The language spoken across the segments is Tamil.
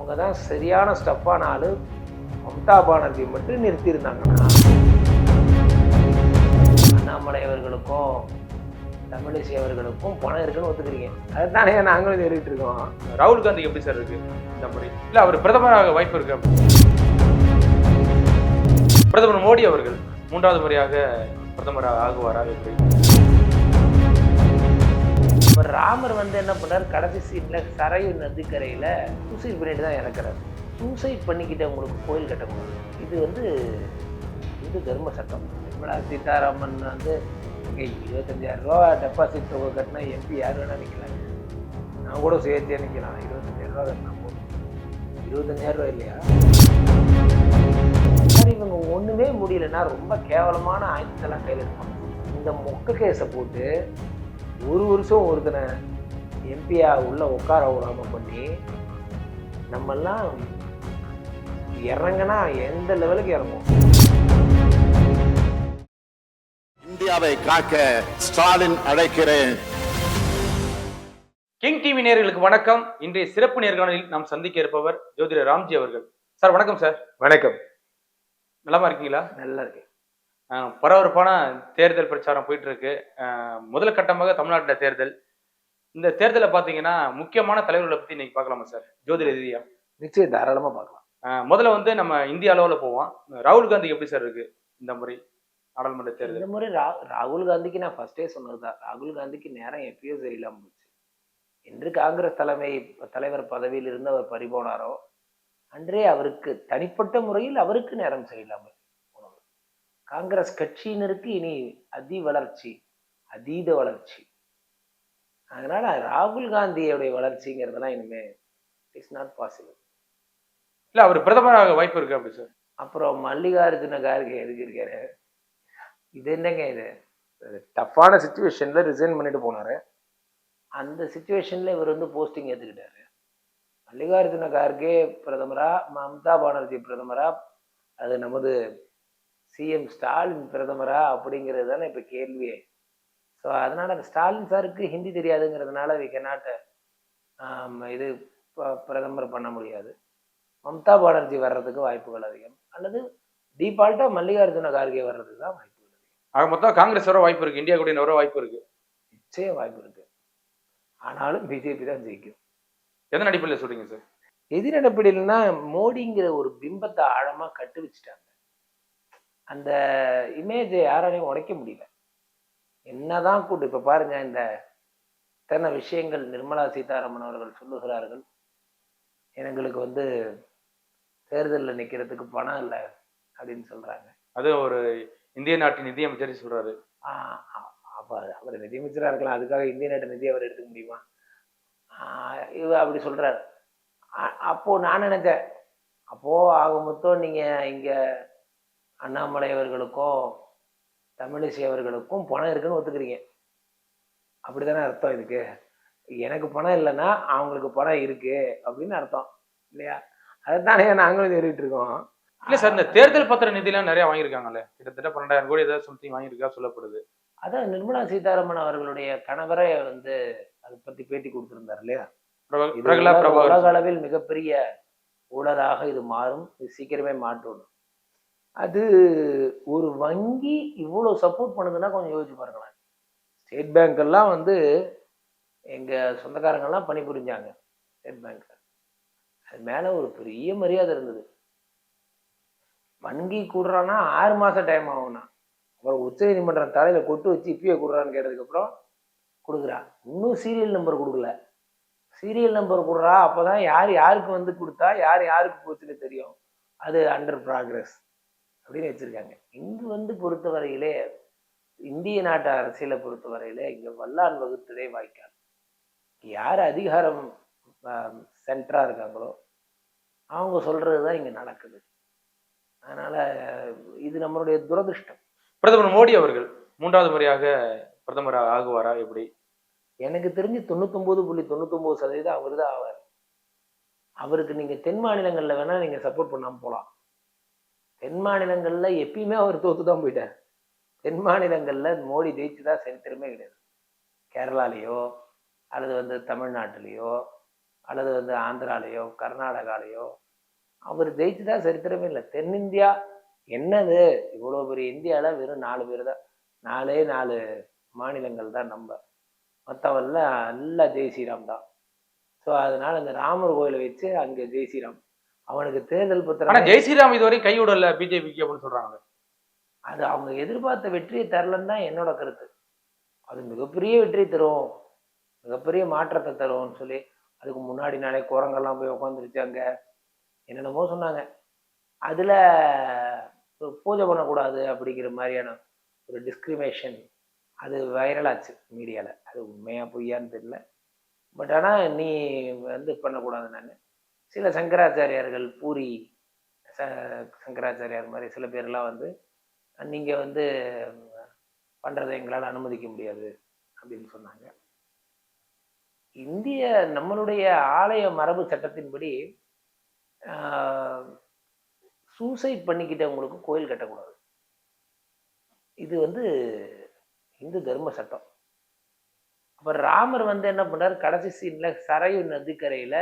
அவங்க தான் சரியான ஸ்டெப்பான ஆள். மம்தா பானர்ஜி மட்டும் நிறுத்தியிருந்தாங்கன்னா அண்ணாமலை அவர்களுக்கும் தமிழிசை அவர்களுக்கும் பணம் இருக்குன்னு ஒத்துக்கிறீங்க. அதுதானே நாங்களும் தேடிட்டு இருக்கோம். ராகுல் காந்தி எப்படி சார் இருக்கு? இந்த முறை அவர் பிரதமராக வாய்ப்பு இருக்கு. பிரதமர் மோடி அவர்கள் மூன்றாவது முறையாக பிரதமராக ஆகுவாராக எப்படி? இப்போ ராமர் வந்து என்ன பண்ணார்? கடைசி சீனில் சரையு நதிக்கரையில் சூசைட் பண்ணிட்டு தான் இறக்குறாரு. சூசைட் பண்ணிக்கிட்டவங்களுக்கு கோயில் கட்டக்கூடாது. இது வந்து இந்து தர்ம சட்டம். நிர்மலா சீதாராமன் வந்து இங்கே இருபத்தஞ்சாயிரம் ரூபா டெபாசிட் தொகை கட்டினா எம்பி யார் வேணால் நிற்கலாம் நான் கூட சேர்த்தே நிற்கலாம் இருபத்தஞ்சாயிரம் ரூபா கட்டினா போதும். இருபத்தஞ்சாயிரம் ரூபா இல்லையா? இவங்க ஒன்றுமே முடியலன்னா ரொம்ப கேவலமான ஆயுதத்தெல்லாம் கையில் இருப்பாங்க இந்த மொக்க கேஸை போட்டு ஒரு வருஷம் ஒருத்தனை எம்பியா உள்ள உட்கார விடாம பண்ணி நம்மெல்லாம் இறங்குனா எந்த லெவலுக்கு இறங்கும் இந்தியாவை காக்க ஸ்டாலின் அழைக்கிறேன். கிங் டிவி நேயர்களுக்கு வணக்கம். இன்றைய சிறப்பு நேர்காணலில் நாம் சந்திக்க இருப்பவர் ஜோதிடர் ராம்ஜி அவர்கள். சார் வணக்கம் சார். வணக்கம். நலமா இருக்கீங்களா? நல்லா இருக்கு ஆஹ் பரபரப்பான தேர்தல் பிரச்சாரம் போயிட்டு இருக்கு முதல் கட்டமாக தமிழ்நாட்டில் தேர்தல். இந்த தேர்தலை பார்த்தீங்கன்னா முக்கியமான தலைவர்களை பத்தி இன்னைக்கு பார்க்கலாமா சார்? ஜோதிட ரீதியா? நிச்சயம் தாராளமா பார்க்கலாம். முதல்ல வந்து நம்ம இந்திய அளவில் போவோம். ராகுல் காந்தி எப்படி சார் இருக்கு இந்த முறை நாடாளுமன்ற தேர்தல்? இந்த முறை ரா ராகுல் காந்திக்கு நான் ஃபர்ஸ்டே சொன்னதுதான். ராகுல் காந்திக்கு நேரம் எப்பயோ சரியில்லாம போச்சு. என்று காங்கிரஸ் தலைமை தலைவர் பதவியில் இருந்து அவர் பறிபோனாரோ அன்றே அவருக்கு தனிப்பட்ட முறையில் அவருக்கு நேரம் சரியில்லாமல் காங்கிரஸ் கட்சியினருக்கு இனி அதி வளர்ச்சி அதீத வளர்ச்சி. அதனால ராகுல் காந்தியோடைய வளர்ச்சிங்கிறதெல்லாம் இனிமே இட்ஸ் நாட் பாசிபிள் இல்ல அவர் பிரதமராக வாய்ப்பு இருக்கு அப்படி சார். அப்புறம் மல்லிகார்ஜுன கார்கே எதுக்கு இருக்காரு? இது என்னங்க இது? டஃப்பான சுச்சுவேஷன்ல ரிசைன் பண்ணிட்டு போனாரு. அந்த சுச்சுவேஷன்ல இவர் வந்து போஸ்டிங் ஏத்துக்கிட்டாரு. மல்லிகார்ஜுன கார்கே பிரதமரா மம்தா பானர்ஜி பிரதமரா அது நமது சிஎம் ஸ்டாலின் பிரதமரா அப்படிங்கிறது தானே இப்போ கேள்வியே. ஸோ அதனால அந்த ஸ்டாலின் சாருக்கு ஹிந்தி தெரியாதுங்கிறதுனால வி கெனாட் இது பிரதமர் பண்ண முடியாது. மம்தா பானர்ஜி வர்றதுக்கு வாய்ப்புகள் அதிகம். அல்லது டீபால்ட்டா மல்லிகார்ஜுன கார்கே வர்றதுக்கு தான் வாய்ப்புகள் அதிகம். ஆக மொத்தம் காங்கிரஸ் வர வாய்ப்பு இருக்கு. இந்தியா கூட வர வாய்ப்பு இருக்கு. நிச்சயம் வாய்ப்பு இருக்கு. ஆனாலும் பிஜேபி தான் ஜெயிக்கும். எதன் அடிப்படையில் சொல்றீங்க சார்? எதிரிடப்படியில்னா மோடிங்கிற ஒரு பிம்பத்தை ஆழமா கட்டு வச்சுட்டாங்க. அந்த இமேஜை யாராலையும் உடைக்க முடியல. என்னதான் கூட்டு இப்ப பாருங்க இந்த இத்தனை விஷயங்கள் நிர்மலா சீதாராமன் அவர்கள் சொல்லுகிறார்கள். எங்களுக்கு வந்து தேர்தலில் நிக்கிறதுக்கு பணம் இல்லை அப்படின்னு சொல்றாங்க. அது ஒரு இந்திய நாட்டின் நிதியமைச்சர் சொல்றாரு. அப்ப அவர் நிதியமைச்சராக இருக்கலாம். அதுக்காக இந்திய நாட்டு நிதி அவர் எடுத்துக்க முடியுமா? இவ அப்படி சொல்றாரு. அப்போ நான் நினைச்சேன். அப்போ ஆக மொத்தம் நீங்க இங்க அண்ணாமலை அவர்களுக்கும் தமிழிசை அவர்களுக்கும் பணம் இருக்குன்னு ஒத்துக்கிறீங்க. அப்படிதானே அர்த்தம் இதுக்கு? எனக்கு பணம் இல்லைன்னா அவங்களுக்கு பணம் இருக்கு அப்படின்னு அர்த்தம் இல்லையா? அதுதானே நாங்களும் தேடிட்டு இருக்கோம். இல்ல சார் இந்த தேர்தல் பத்திர நிதிலாம் நிறைய வாங்கியிருக்காங்கல்ல. கிட்டத்தட்ட பன்னெண்டாயிரம் கோடி ஏதாவது சம்திங் வாங்கியிருக்கா சொல்லப்படுது. அதான் நிர்மலா சீதாராமன் அவர்களுடைய கணவரே வந்து அதை பத்தி பேட்டி கொடுத்திருந்தார் இல்லையா? உலக அளவில் மிகப்பெரிய ஊழலாக இது மாறும். இது சீக்கிரமே மாற்றணும். அது ஒரு வங்கி இவ்வளோ சப்போர்ட் பண்ணுதுன்னா கொஞ்சம் யோசிச்சு பாருங்களேன். ஸ்டேட் பேங்க் எல்லாம் வந்து எங்கள் சொந்தக்காரங்கெல்லாம் பணிபுரிஞ்சாங்க ஸ்டேட் பேங்க் அது மேலே ஒரு பெரிய மரியாதை இருந்தது. வங்கி கூடுறான்னா ஆறு மாதம் டைம் ஆகும்னா. அப்புறம் உச்ச நீதிமன்றம் தலையில் கொட்டு வச்சு இப்பயே கொடுறான்னு கேட்டதுக்கப்புறம் கொடுக்குறா. இன்னும் சீரியல் நம்பர் கொடுக்கல. சீரியல் நம்பர் கொடுறா அப்போ தான் யார் யாருக்கு வந்து கொடுத்தா யார் யாருக்கு போச்சுன்னு தெரியும். அது அண்டர் ப்ராக்ரஸ் அப்படின்னு வச்சிருக்காங்க. இங்கு வந்து பொறுத்தவரையிலே இந்திய நாட்டு அரசியலை பொறுத்தவரையிலே இங்க வல்லான் வகுத்ததே வாய்க்கால். யார் அதிகாரம் சென்டரா இருக்காங்களோ அவங்க சொல்றது தான் இங்க நடக்குது. அதனால இது நம்மளுடைய துரதிருஷ்டம். பிரதமர் மோடி அவர்கள் மூன்றாவது முறையாக பிரதமராக ஆகுவாரா எப்படி? எனக்கு தெரிஞ்சு தொண்ணூத்தொன்பது புள்ளி தொண்ணூத்தொன்பது சதவீதம் அவர் தான் ஆவார். அவருக்கு நீங்க தென் மாநிலங்கள்ல வேணா நீங்க சப்போர்ட் பண்ணாம போலாம். தென் மாநிலங்களில் எப்பயுமே அவர் தோத்து தான் போயிட்டார். தென் மாநிலங்களில் மோடி ஜெயிச்சு தான் சரித்திரமே கிடையாது. கேரளாலேயோ அல்லது வந்து தமிழ்நாட்டிலேயோ அல்லது வந்து ஆந்திராலேயோ கர்நாடகாலேயோ அவர் ஜெயிச்சு தான் சரித்திரமே இல்லை. தென்னிந்தியா என்னது? இவ்வளோ பெரிய இந்தியாவில் வெறும் நாலு பேர் தான். நாலே நாலு மாநிலங்கள் தான் நம்ம. மற்றவெல்லாம் நல்லா ஜெய் ஸ்ரீராம் தான். ஸோ அதனால இந்த ராமர் கோயிலை வச்சு அங்கே ஜெய் ஸ்ரீராம். அவனுக்கு தேர்தல் பத்திரம் ஜெய் ஸ்ரீராம் இதுவரை கை விடல பிஜேபிக்கு அப்படின்னு சொல்றாங்க அது அவங்க எதிர்பார்த்த வெற்றியை தரலன்னு தான் என்னோட கருத்து. அது மிகப்பெரிய வெற்றி தரும். மிகப்பெரிய மாற்றத்தை தரும்னு சொல்லி அதுக்கு முன்னாடி நாளே குரங்கெல்லாம் போய் உட்காந்துருச்சு அங்கே. என்னென்னமோ சொன்னாங்க. அதில் பூஜை பண்ணக்கூடாது அப்படிங்கிற மாதிரியான ஒரு டிஸ்கிரிமினேஷன் அது வைரலாச்சு மீடியாவில் அது உண்மையா பொய்யான்னு தெரியல. பட் ஆனால் நீ வந்து பண்ணக்கூடாது நான். சில சங்கராச்சாரியார்கள் பூரி ச சங்கராச்சாரியார் மாதிரி சில பேர்லாம் வந்து நீங்கள் வந்து பண்ணுறதை எங்களால் அனுமதிக்க முடியாது அப்படின்னு சொன்னாங்க. இந்திய நம்மளுடைய ஆலய மரபு சட்டத்தின்படி சூசைட் பண்ணிக்கிட்டவங்களுக்கு கோயில் கட்டக்கூடாது. இது வந்து இந்து தர்ம சட்டம். அப்போ ராமர் வந்து என்ன பண்ணார்? கடைசி சீனில் சரையு நதிக்கரையில்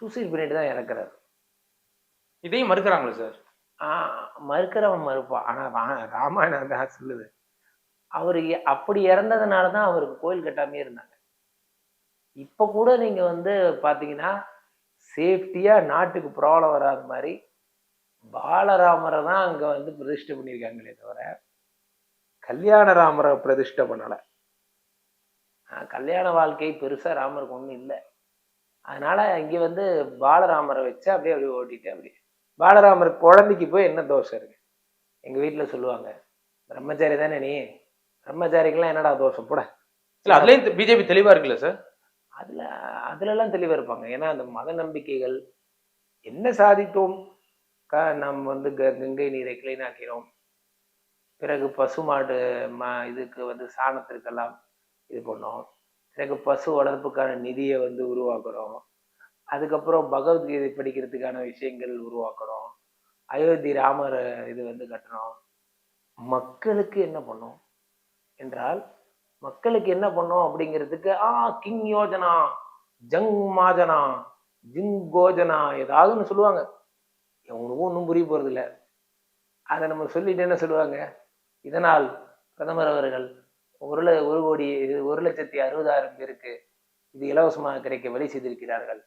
சூசைட் பண்ணிட்டு தான் இறக்குறாரு. இதையும் மறுக்கிறாங்களே சார்? ஆஹ் மறுக்கிறவன் மறுப்பான் ஆனால் ராமாயணம் தான் சொல்லுது. அவர் அப்படி இறந்ததுனால தான் அவருக்கு கோயில் கட்டாமே இருந்தாங்க. இப்போ கூட நீங்கள் வந்து பார்த்தீங்கன்னா சேஃப்டியாக நாட்டுக்கு ப்ராப்ளம் வராத மாதிரி பாலராமரை தான் அங்கே வந்து பிரதிஷ்டை பண்ணியிருக்காங்களே தவிர கல்யாணராமரை பிரதிஷ்டை பண்ணலை. கல்யாண வாழ்க்கை பெருசாக ராமருக்கு ஒன்றும் இல்லை. அதனால இங்கே வந்து பாலராமரை வச்சு அப்படியே அப்படியே ஓட்டிட்டு அப்படியே. பாலராமர் குழந்தைக்கு போய் என்ன தோஷம் இருக்கு? எங்கள் வீட்டில் சொல்லுவாங்க பிரம்மச்சாரி தானே நீ? பிரம்மச்சாரிக்கெல்லாம் என்னடா தோஷம் போட. இல்ல அதுலயும் பிஜேபி தெளிவா இருக்குல்ல சார்? அதில் அதுலலாம் தெளிவாக இருப்பாங்க. ஏன்னா அந்த மத நம்பிக்கைகள் என்ன சாதித்தோம்? க நம்ம வந்து க கங்கை நீரை கிளீன் ஆக்கிறோம் பிறகு பசுமாடு ம இதுக்கு வந்து சாணத்திற்கெல்லாம் இது பண்ணோம். எனக்கு பசு வளர்ப்புக்கான நிதியை வந்து உருவாக்குறோம். அதுக்கப்புறம் பகவத்கீதை படிக்கிறதுக்கான விஷயங்கள் உருவாக்குறோம். அயோத்தி ராமர் இது வந்து கட்டுறோம் மக்களுக்கு என்ன பண்ணும்? என்றால் மக்களுக்கு என்ன பண்ணும் அப்படிங்கிறதுக்கு ஆ கிங் யோஜனா ஜங் மாஜனா ஜிங் கோஜனா ஏதாவதுன்னு சொல்லுவாங்க. எவனுக்கும் ஒன்றும் புரிய போறது அதை நம்ம சொல்லிட்டு என்ன சொல்லுவாங்க? இதனால் பிரதமர் அவர்கள் ஒரு ல- ஒரு கோடி இது ஒரு லட்சத்தி அறுபதாயிரம் பேருக்கு இது இலவசமாக கிடைக்க வழி செய்திருக்கிறார்கள்.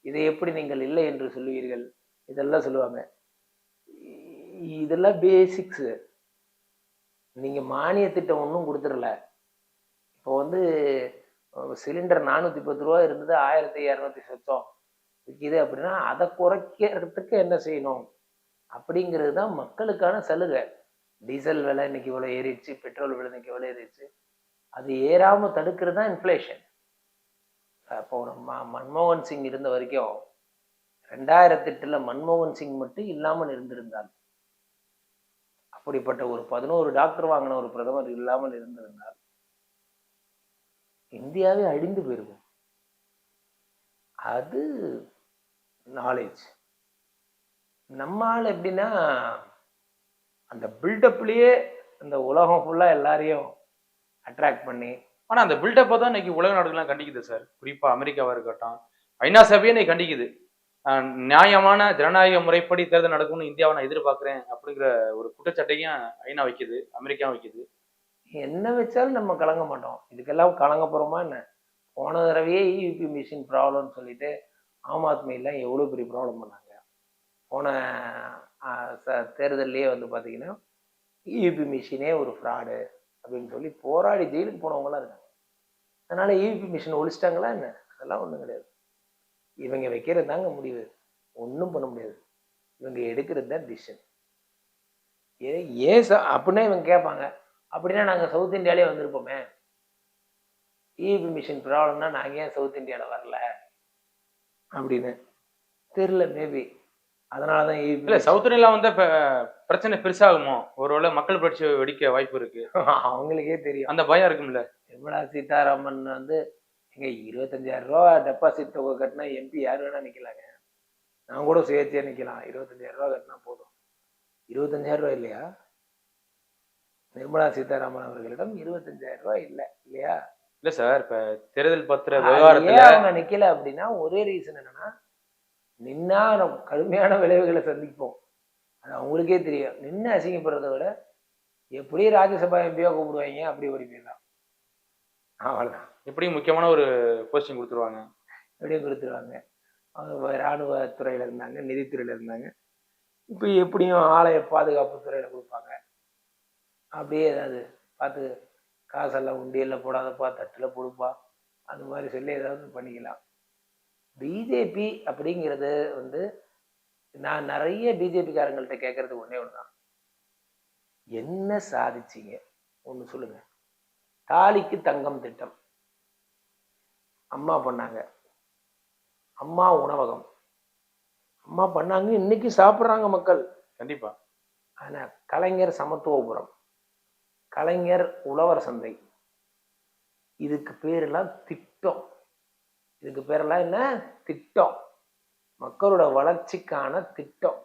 இதை எப்படி நீங்கள் இல்லை என்று சொல்லுவீர்கள்? இதெல்லாம் சொல்லுவாங்க. இதெல்லாம் பேசிக்ஸு நீங்கள் மானிய திட்டம் ஒன்றும் கொடுத்துடல. இப்போ வந்து சிலிண்டர் நானூற்றி பத்து ரூபா இருந்தது ஆயிரத்தி இரநூத்தி சொச்சம். விற்கிது அப்படின்னா அதை குறைக்கிறதுக்கு என்ன செய்யணும்? அப்படிங்கிறது தான் மக்களுக்கான சலுகை. டீசல் விலை இன்னைக்கு இவ்வளோ ஏறிடுச்சு பெட்ரோல் விலை இன்னைக்கு இவ்வளோ ஏறிடுச்சு. அது ஏறாமல் தடுக்கிறது தான் இன்ஃப்ளேஷன் அப்போ ம மன்மோகன் சிங் இருந்த வரைக்கும் ரெண்டாயிரத்தி எட்டில் மன்மோகன் சிங் மட்டும் இல்லாமல் இருந்திருந்தார். அப்படிப்பட்ட ஒரு பதினோரு டாக்டர் வாங்கின ஒரு பிரதமர் இல்லாமல் இருந்திருந்தார். இந்தியாவே அழிந்து போயிருக்கும். அது நாலேஜ் நம்ம ஆள் எப்படின்னா அந்த பில்டப்லயே அந்த உலகம் ஃபுல்லா எல்லாரையும் அட்ராக்ட் பண்ணி ஆனா அந்த பில்டப்பை தான் இன்னைக்கு உலக நாடுகள்லாம் கண்டிக்குது சார் குறிப்பா அமெரிக்காவா இருக்கட்டும் ஐநா சபையே இன்னைக்கு கண்டிக்குது. நியாயமான ஜனநாயக முறைப்படி தேர்தல் நடக்கும்னு இந்தியாவை நான் எதிர்பார்க்கிறேன் அப்படிங்கிற ஒரு குற்றச்சாட்டையும் ஐநா வைக்குது அமெரிக்கா வைக்குது. என்ன வச்சாலும் நம்ம கலங்க மாட்டோம். இதுக்கெல்லாம் கலங்க போறோமா என்ன? போன தடவையே இயூபி மிஷின் ப்ராப்ளம்னு சொல்லிட்டு ஆம் ஆத்மியெல்லாம் எவ்வளோ பெரிய ப்ராப்ளம் பண்ணாங்க? போன ச- தேர்தல்லையே வந்து பார்த்தீங்கன்னா இபி மிஷினே ஒரு ஃப்ராடு அப்படின்னு சொல்லி போராடி ஜெயிலுக்கு போனவங்களாம் இருக்காங்க. அதனால் இபி மிஷின் ஒழிச்சிட்டாங்களா என்ன? அதெல்லாம் ஒன்றும் கிடையாது. இவங்க வைக்கிறது தாங்க முடிவு. ஒன்றும் பண்ண முடியாது. இவங்க எடுக்கிறது தான் டிசிஷன் ஏ ஏன் ச அப்படின்னா இவங்க கேட்பாங்க அப்படின்னா நாங்கள் சவுத் இந்தியாவிலே வந்திருப்போமே. இபி மிஷின் ப்ராப்ளம்னா நாங்கள் ஏன் சவுத் இந்தியாவில் வரல? அப்படின்னு. தெரில மேபி அதனால தான் இல்ல சவுத் இந்தியால வந்து இப்ப பிரச்சனை பெருசாகுமோ? ஒருவேளை மக்கள் புரட்சி வெடிக்க வாய்ப்பு இருக்கு. அவங்களுக்கே தெரியும். அந்த பயம் இருக்கும்ல. நிர்மலா சீதாராமன் வந்து எங்க இருபத்தஞ்சாயிரம் ரூபா டெபாசிட் தொகை கட்டினா எம்பி யார் வேணா நிக்கலாங்க. நான் கூட சுயேட்சையா நிக்கலாம். இருபத்தஞ்சாயிரம் ரூபா கட்டினா போதும். இருபத்தஞ்சாயிரம் ரூபா இல்லையா? நிர்மலா சீதாராமன் அவர்களிடம் இருபத்தஞ்சாயிரம் ரூபாய் இல்லை இல்லையா? இல்ல சார் இப்ப தேர்தல் பத்திர விவகாரத்துல அவங்க நிக்கல அப்படின்னா ஒரே ரீசன் என்னன்னா நின்னா நம்ம கடுமையான விளைவுகளை சந்திப்போம். அது அவங்களுக்கே தெரியும். நின்று அசிங்கப்படுறத விட எப்படி ராஜ்யசபா எம்பியா கூப்பிடுவாங்க அப்படி ஓடி போயிடலாம் அவ்வளோதான் எப்படியும் முக்கியமான ஒரு போஸ்டிங் கொடுத்துருவாங்க. எப்படியும் கொடுத்துருவாங்க. அவங்க இராணுவத்துறையில் இருந்தாங்க நிதித்துறையில் இருந்தாங்க. இப்போ எப்படியும் ஆலய பாதுகாப்பு துறையில் கொடுப்பாங்க. அப்படியே ஏதாவது பார்த்து காசெல்லாம் உண்டியலில் போடாதப்பா தட்டில் கொடுப்பா அந்த மாதிரி சொல்லி ஏதாவது பண்ணிக்கலாம். பிஜேபி அப்படிங்கிறது வந்து நான் நிறைய பிஜேபிக்காரங்கள்ட்ட கேட்கறது ஒன்றே ஒன்று தான் என்ன சாதிச்சீங்க? ஒன்று சொல்லுங்க. தாலிக்கு தங்கம் திட்டம். அம்மா பண்ணாங்க. அம்மா உணவகம். அம்மா பண்ணாங்க இன்னைக்கு சாப்பிட்றாங்க மக்கள். கண்டிப்பா. ஆனா கலைஞர் சமத்துவபுரம். கலைஞர் உழவர் சந்தை. இதுக்கு பேரெல்லாம் திட்டம். இதுக்கு பேரெல்லாம் என்ன? திட்டம். மக்களோட வளர்ச்சிக்கான திட்டம்.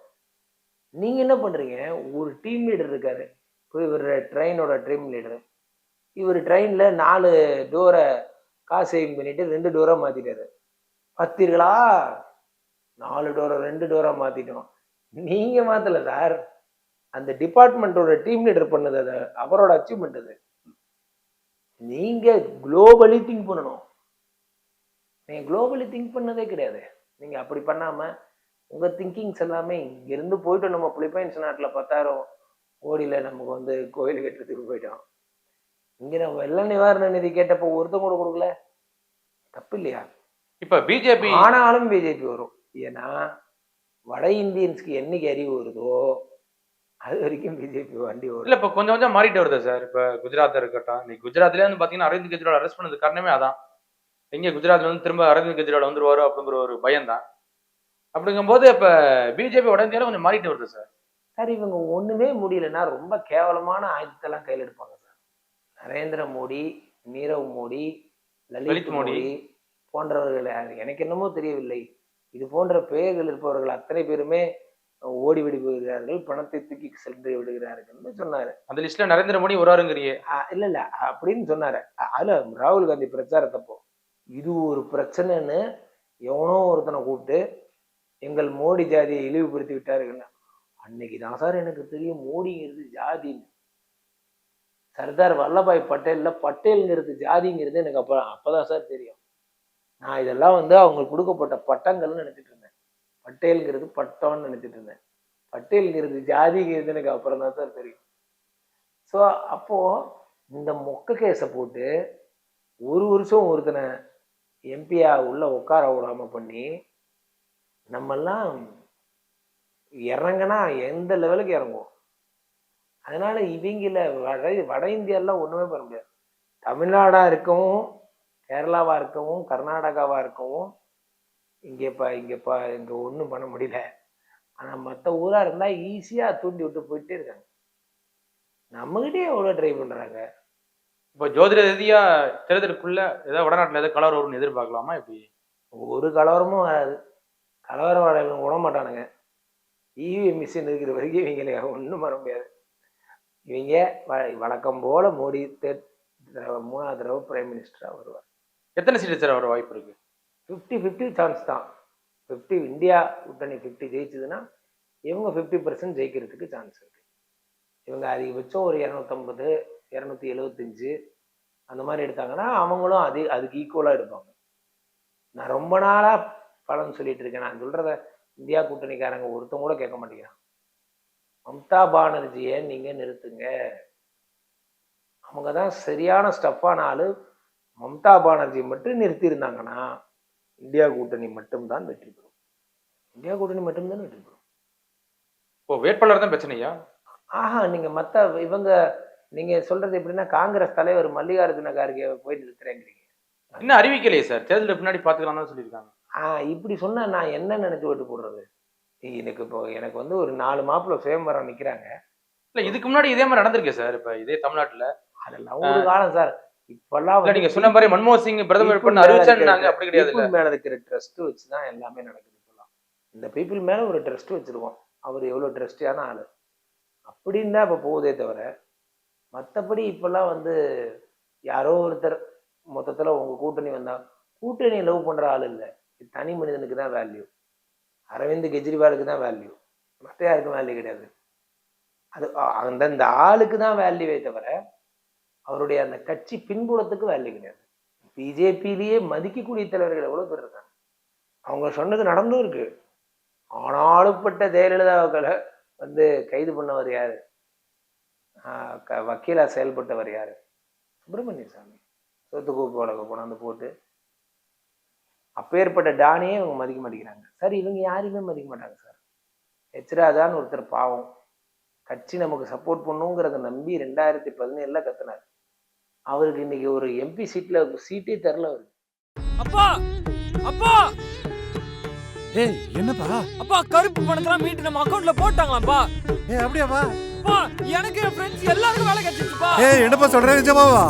நீங்கள் என்ன பண்ணுறீங்க ஒரு டீம் லீடர் இருக்காரு. இப்போ இவர் ட்ரெயினோட டீம் லீடர் இவர் ட்ரெயினில் நாலு டோரை காசு சேவிங் பண்ணிட்டு ரெண்டு டோரை மாற்றிட்டாரு பத்தீர்களா? நாலு டோரை ரெண்டு டோரை மாற்றிட்டோம் நீங்கள் மாற்றலை சார் அந்த டிபார்ட்மெண்ட்டோட டீம் லீடர் பண்ணது அது அவரோட அச்சீவ்மெண்ட் அது. நீங்கள் குளோபலி திங்க் பண்ணணும். நீங்க குளோபலி திங்க் பண்ணதே கிடையாது. நீங்க அப்படி பண்ணாம உங்க திங்கிங்ஸ் எல்லாமே இங்கிருந்து போயிட்டு நம்ம பிலிப்பைன்ஸ் நாட்டுல பத்தாயிரம் கோடியில நமக்கு வந்து கோயில் கட்டுறதுக்கு போயிட்டோம் இங்க நம்ம வெள்ள நிவாரண நிதி கேட்டப்போ ஒருத்தன் கூட கொடுக்கல. தப்பு இல்லையா? இப்ப பிஜேபி ஆனாலும் பிஜேபி வரும். ஏன்னா வட இந்தியன்ஸ்க்கு என்னைக்கு அறிவு வருதோ அது வரைக்கும் பிஜேபி வண்டி வரும் இல்ல இப்ப கொஞ்சம் கொஞ்சம் மாறிட்டு வருது சார். இப்ப குஜராத் இருக்கட்டும் இன்னைக்கு குஜராத்ல வந்து பாத்தீங்கன்னா அரவிந்த் கெஜ்ரிவால் அரெஸ்ட் பண்ணது காரணமே அதான். எங்க குஜராத்ல வந்து திரும்ப அரவிந்த் கெஜ்ரிவால் வந்துருவாரு அப்படிங்கிற ஒரு பயம் தான் அப்படிங்கும்போது இப்ப பிஜேபி இந்தியால கொஞ்சம் மாறிட்டு வருது சார். சார் இவங்க ஒண்ணுமே முடியலன்னா ரொம்ப கேவலமான ஆயுதத்தெல்லாம் கையில் எடுப்பாங்க சார். நரேந்திர மோடி நீரவ் மோடி லலித் மோடி. போன்றவர்கள் எனக்கு என்னமோ தெரியவில்லை. இது போன்ற பெயர்கள் இருப்பவர்கள் அத்தனை பேருமே ஓடி விடி விடுகிறார்கள் பணத்தை தூக்கி சென்று விடுகிறார்கள்னு சொன்னாரு. அந்த லிஸ்ட்ல நரேந்திர மோடி வருவாருங்கிறியே அ- இல்ல இல்ல அப்படின்னு சொன்னாரு. அதுல ராகுல் காந்தி பிரச்சாரத்தப்போ. இது ஒரு பிரச்சனைன்னு எவனோ ஒருத்தனை கூப்பிட்டு எங்கள் மோடி ஜாதியை இழிவுபடுத்தி விட்டாருங்கன்னா அன்னைக்கு தான் சார் எனக்கு தெரியும் மோடிங்கிறது ஜாதின்னு. சர்தார் வல்லபாய் பட்டேல்ல பட்டேல்ங்கிறது ஜாதிங்கிறது எனக்கு அப்போ அப்பதான் சார் தெரியும். நான் இதெல்லாம் வந்து அவங்களுக்கு கொடுக்கப்பட்ட பட்டங்கள்னு நினைச்சிட்டு இருந்தேன். பட்டேல்ங்கிறது பட்டம்னு நினைச்சிட்டு இருந்தேன். பட்டேல்ங்கிறது ஜாதிங்கிறது எனக்கு அப்புறம் தான் சார் தெரியும். ஸோ அப்போ இந்த மொக்க கேஸை போட்டு ஒரு வருஷம் ஒருத்தனை எம்பியா உள்ள உட்கார விடாம பண்ணி நம்மெல்லாம் இறங்கினா எந்த லெவலுக்கு இறங்குவோம்? அதனால இவங்கள வட வட இந்தியாலாம் ஒன்றுமே பண்ண முடியாது. தமிழ்நாடாக இருக்கவும் கேரளாவாக இருக்கவும் கர்நாடகாவாக இருக்கவும் இங்கே இப்போ இங்கே இப்ப இங்கே ஒன்றும் பண்ண முடியல. ஆனால் மற்ற ஊராக இருந்தால் ஈஸியாக தூண்டி விட்டு போயிட்டே இருக்காங்க. நம்மகிட்டே எவ்வளோ ட்ரை பண்ணுறாங்க இப்ப ஜோதிட ரீதியா தேர்தலுக்குள்ள ஏதாவது வடநாட்டுல ஏதாவது கலவரம் வரும்னு எதிர்பார்க்கலாமா இப்படி ஒரு கலவரமும் வராது. கலவரம் வர இவங்க விட மாட்டானுங்க. இவிஎம் மிஷின் இருக்கிற வரைக்கும் இவங்களை ஒன்றும் பண்ண முடியாது. இவங்க வ- வழக்கம் போல மோடி தடவை மூணாவது தடவை பிரைம் மினிஸ்டராக வருவார். எத்தனை சீட்டு சார் வர வாய்ப்பு இருக்கு? ஃபிஃப்டி ஃபிஃப்டி சான்ஸ் தான். ஃபிஃப்டி இந்தியா கூட்டணி ஃபிஃப்டி ஜெயிச்சதுன்னா இவங்க ஃபிஃப்டி பர்சன்ட் ஜெயிக்கிறதுக்கு சான்ஸ் இருக்கு. இவங்க அதிகபட்சம் ஒரு இரநூத்தம்பது இரநூத்தி எழுபத்தஞ்சு அந்த மாதிரி எடுத்தாங்கன்னா அவங்களும் அது அதுக்கு ஈக்குவலாக எடுப்பாங்க நான் ரொம்ப நாளாக பலன் சொல்லிட்டு இருக்கேன். நான் சொல்கிறத இந்தியா கூட்டணிக்காரங்க ஒருத்தன் கூட கேட்க மாட்டேங்கிறான். மம்தா பானர்ஜியை நீங்கள் நிறுத்துங்க. அவங்க தான் சரியான ஸ்டஃப்பான ஆளு. மம்தா பானர்ஜி மட்டும் நிறுத்தியிருந்தாங்கன்னா இந்தியா கூட்டணி மட்டும்தான் வெற்றி பெறும். இந்தியா கூட்டணி மட்டும்தான் வெற்றி பெறும். இப்போ வேட்பாளர் தான் பிரச்சனையா? ஆஹா நீங்க மத்த இவங்க நீங்க சொல்றது எப்படின்னா காங்கிரஸ் தலைவர் மல்லிகார்ஜுன கார்கே போய் நிறுத்துறேங்கிறீங்க இன்னும் அறிவிக்கலையே சார். தேர்தலுக்கு பின்னாடி பாத்துக்கலாம் தான் சொல்லியிருக்காங்க. ஆஹ் இப்படி சொன்னா நான் என்ன நினைச்சு ஓட்டு போடுறது? எனக்கு இப்போ எனக்கு வந்து ஒரு நாலு மாப்பிள்ளை சுயம்பரம் நிக்கிறாங்க. இல்ல இதுக்கு முன்னாடி இதே மாதிரி நடந்திருக்கே சார் இப்ப இதே தமிழ்நாட்டுல. அதெல்லாம் ஒரு காலம் சார். இப்பெல்லாம் நீங்க சொன்ன மாதிரி மன்மோகன் சிங் பிரதமர் பண்ண அறிவிச்சாங்க அப்படி கிடையாது மேல இருக்கிற ட்ரஸ்ட் வச்சு தான் எல்லாமே நடக்குது இப்பெல்லாம். இந்த பீப்புள் மேல ஒரு ட்ரஸ்ட் வச்சிருக்கோம். அவர் எவ்வளவு ட்ரஸ்டியான ஆளு. அப்படின்னு தான் இப்ப போகுதே தவிர மற்றபடி இப்போல்லாம் வந்து யாரோ ஒருத்தர் மொத்தத்தில் உங்கள் கூட்டணி வந்தால் கூட்டணி லவ் பண்ணுற ஆள் இல்லை. தனி மனிதனுக்கு தான் வேல்யூ அரவிந்த் கெஜ்ரிவாலுக்கு தான் வேல்யூ மற்ற யாருக்கும் வேல்யூ கிடையாது. அது அந்தந்த ஆளுக்கு தான் வேல்யூவே தவிர அவருடைய அந்த கட்சி பின்புலத்துக்கு வேல்யூ கிடையாது. பிஜேபியிலேயே மதிக்கக்கூடிய தலைவர்கள் எவ்வளோ பேர் இருக்காங்க? அவங்க சொன்னது நடந்தும் இருக்கு. ஆனாலுப்பட்ட ஜெயலலிதாக்களை வந்து கைது பண்ணவர் யாரு? க- வக்கீலா செயல்பட்டவர் யாரு? சுப்பிரமணிய சாமி சொத்து கூப்பு வழக்கு கொண்டாந்து போட்டு அப்பேற்பட்ட டானியே இவங்க மதிக்க மாட்டேங்கிறாங்க. சார் இவங்க யாரையுமே மதிக்க மாட்டாங்க சார். எச்ராஜான்னு ஒருத்தர் பாவம். கட்சி நமக்கு சப்போர்ட் பண்ணுங்கிறத நம்பி ரெண்டாயிரத்தி பதினேழுல கத்துனார். அவருக்கு இன்னைக்கு ஒரு எம்பி சீட்ல சீட்டே தரல அவருக்கு அப்பா! அப்பா! ஏய் என்னப்பா? அப்பா கருப்பு பணத்தெல்லாம் மீட்டு நம்ம அக்கவுண்ட்ல போட்டாங்களாப்பா? ஏய் அப்படியாப்பா? அப்பா எனக்கு என் ஃப்ரெண்ட்ஸ் எல்லாருக்கும் வேலை கிடைச்சிருச்சுப்பா. ஏய் என்னப்பா சொல்ற? நிஜமாவா?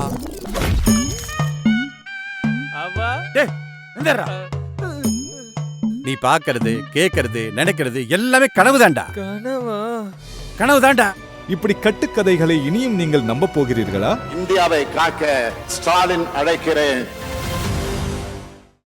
அப்பா டேய் இந்தடா. நீ பாக்குறது கேக்குறது நினைக்கிறது எல்லாமே கனவு தான்டா கனவா? கனவு தான்டா இப்படி கட்டுக்கதைகளை இனியும் நீங்கள் நம்ப போகிறீர்களா? இந்தியாவை காக்க ஸ்டாலின் அழைக்கிறேன்.